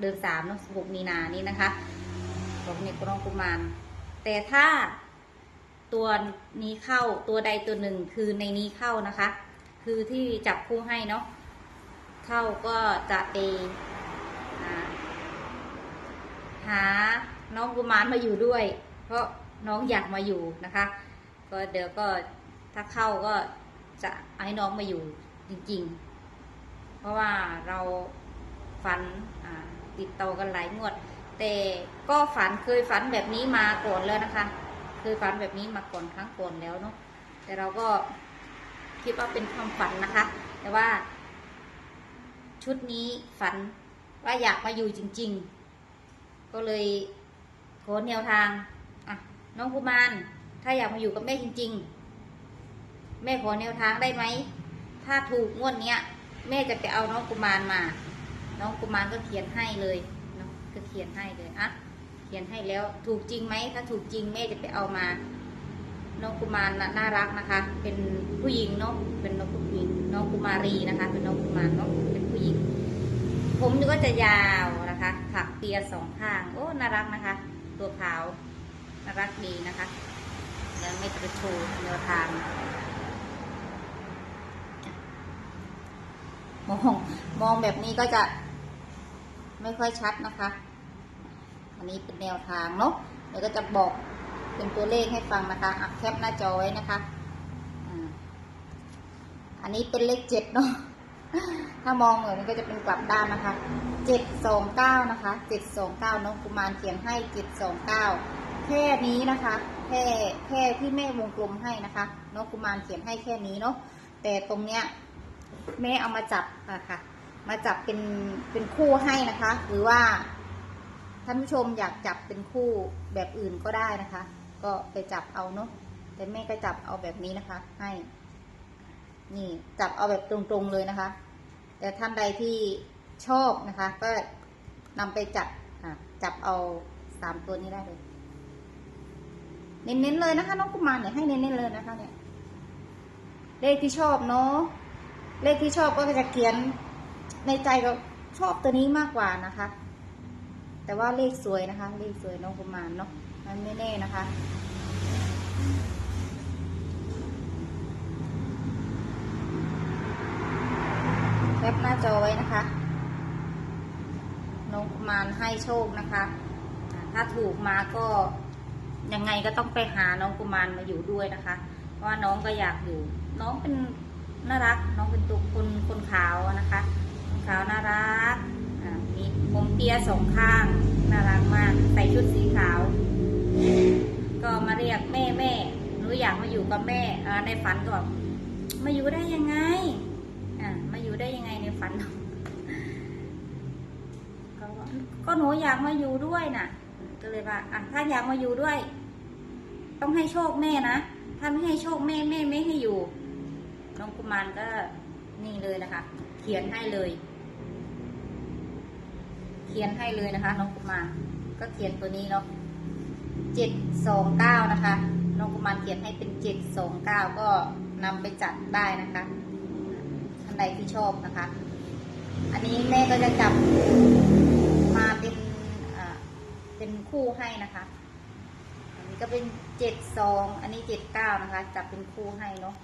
เดือนสามเนาะหกมีนานี้นะคะของเนกน้องกุมาร แต่ถ้าตัวนี้เข้าตัวใดตัวหนึ่งคือในนี้เข้านะคะ คือที่จับคู่ให้เนาะเข้าก็จะไปอ่าหาน้องกุมารมาอยู่ด้วย เพราะน้องอยากมาอยู่นะคะ ก็เดี๋ยวก็ถ้าเข้าก็จะให้น้องมาอยู่จริง ๆ เพราะว่าเรา ฝันติดต่อกันหลายงวด แต่ก็ฝันเคยฝันแบบนี้มาก่อนแล้วนะคะเคยฝันแบบนี้มาก่อนครั้งก่อนแล้วเนาะแต่เราก็คิดว่าเป็นความฝันนะคะ แต่ว่า ชุดนี้ฝันว่าอยากมาอยู่จริง ๆ ก็เลยขอแนวทางอะน้องกุมารถ้าอยากมาอยู่กับแม่จริง ๆ แม่ขอแนวทางได้ไหมถ้าถูกงวดเนี้ย แม่จะไปเอาน้องกุมารมา น้องกุมารก็เขียนให้เลยเนาะก็เขียนให้เลยอะเขียนให้แล้วถูกจริงไหมถ้าถูกจริงแม่จะไปเอามา น้องกุมารน่ะน่ารักนะคะ เป็นผู้หญิงเนาะเป็นน้องผู้หญิงน้องกุมารีนะคะ เป็นน้องกุมารเนาะเป็นผู้หญิง ผมก็จะยาวนะคะถักเปียสองข้าง โอ้น่ารักนะคะ ตัวขาวน่ารักดีนะคะแล้วไม่กระโชว์แนวทางมองมองแบบนี้ก็จะ ไม่ค่อยชัดนะคะ อันนี้เป็นแนวทางเนาะเดี๋ยวก็จะบอกเป็นตัวเลขให้ฟังนะคะอัแคปหน้าจอไว้นะคะอันนี้เป็นเลขเจ็ดเนาะถ้ามองเหมือนมันก็จะเป็นกลับด้านนะคะเจ็ดสองเก้านะคะเจ็ดสองเก้าน้องกุมารเขียนให้เจ็ดสองเก้าแค่นี้นะคะแค่แค่ที่แม่วงกลมให้นะคะน้องกุมารเขียนให้แค่นี้เนาะแต่ตรงเนี้ยแม่เอามาจับอะค่ะ มาจับเป็นเป็นคู่ให้นะคะ หรือว่าท่านผู้ชมอยากจับเป็นคู่แบบอื่นก็ได้นะคะ ก็ไปจับเอาเนาะแต่แม่ก็จับเอาแบบนี้นะคะ ให้ นี่จับเอาแบบตรงๆเลยนะคะ แต่ท่านใดที่ชอบนะคะ ก็นำไปจับจับเอาสามตัวนี้ได้เลย เน้นๆเลยนะคะ น้องกุมารเนี่ยให้เน้นๆเลยนะคะ เนี่ย เลขที่ชอบเนาะเลขที่ชอบก็จะเขียน ในใจก็ชอบตัวนี้มากกว่านะคะ แต่ว่าเลขสวยนะคะ เลขสวยน้องกุมารเนาะมันไม่แน่นะคะ แคปหน้าจอไว้นะคะ น้องกุมารให้โชคนะคะ ถ้าถูกมาก็ยังไงก็ต้องไปหาน้องกุมารมาอยู่ด้วยนะคะ เพราะว่าน้องก็อยากอยู่ น้องเป็นน่ารัก น้องเป็นตัวคนคนขาว ขาวน่ารักมีผมเปียสองข้างน่ารักมากใส่ชุดสีขาว ก็มาเรียกแม่แม่หนูอยากมาอยู่กับแม่ในฝันก็บอกมาอยู่ได้ยังไงมาอยู่ได้ยังไงในฝันก็บอกก็หนูอยากมาอยู่ด้วยน่ะ ก็เลยว่าอะถ้าอยากมาอยู่ด้วย ต้องให้โชคแม่นะถ้าไม่ให้โชคแม่แม่ไม่ให้อยู่น้องกุมารก็นี่เลยนะคะ เขียนให้เลย ขียนให้เลยนะคะ น้องกุมารก็เขียนตัวนี้เนาะเจ็ดสองเก้านะคะ น้องกุมารเขียนให้เป็นเจ็ดสองเก้าก็นำไปจัดได้นะคะท่านใดที่ชอบนะคะ อันนี้แม่ก็จะจับมาเป็นอ่าเป็นคู่ให้นะคะ อันนี้ก็เป็นเจ็ดสองอันนี้เจ็ดเก้านะคะ จับเป็นคู่ให้เนาะ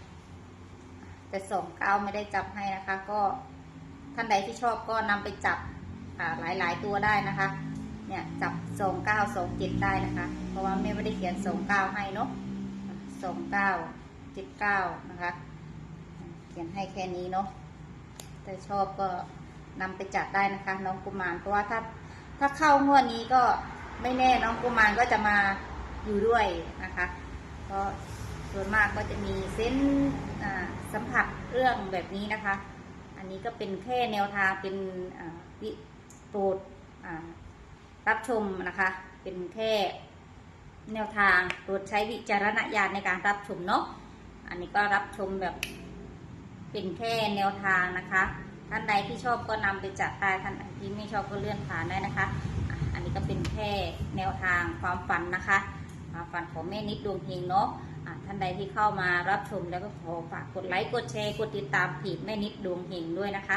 แต่สองเก้าไม่ได้จับให้นะคะ ก็ท่านใดที่ชอบก็นำไปจับ อ่าหลายๆตัวได้นะคะ เนี่ยจับสองเก้าสองเจ็ดได้นะคะ เพราะว่าแม่ไม่ได้เขียนสองเก้าให้เนาะสองเก้าเจ็ดเก้านะคะ เขียนให้แค่นี้เนาะแต่ชอบก็นำไปจัดได้นะคะ น้องกุมารเพราะว่าถ้าถ้าเข้างวดนี้ก็ไม่แน่น้องกุมารก็จะมาอยู่ด้วยนะคะเพราะส่วนมากก็จะมีเส้นสัมผัสเรื่องแบบนี้นะคะ อันนี้ก็เป็นแค่แนวทางเป็นวิ โปรดรับชมนะคะ เป็นแค่แนวทางโปรดใช้วิจารณญาณในการรับชมเนาะอันนี้ก็รับชมแบบเป็นแค่แนวทางนะคะ ท่านใดที่ชอบก็นำไปจัดได้ท่านใดที่ไม่ชอบก็เลื่อนผ่านได้นะคะ อันนี้ก็เป็นแค่แนวทางความฝันนะคะ ความฝันของแม่นิดดวงเฮงเนาะอะท่านใดที่เข้ามารับชมแล้วก็ขอฝากกดไลค์กดแชร์กดติดตามเพจแม่นิดดวงเฮงด้วยนะคะ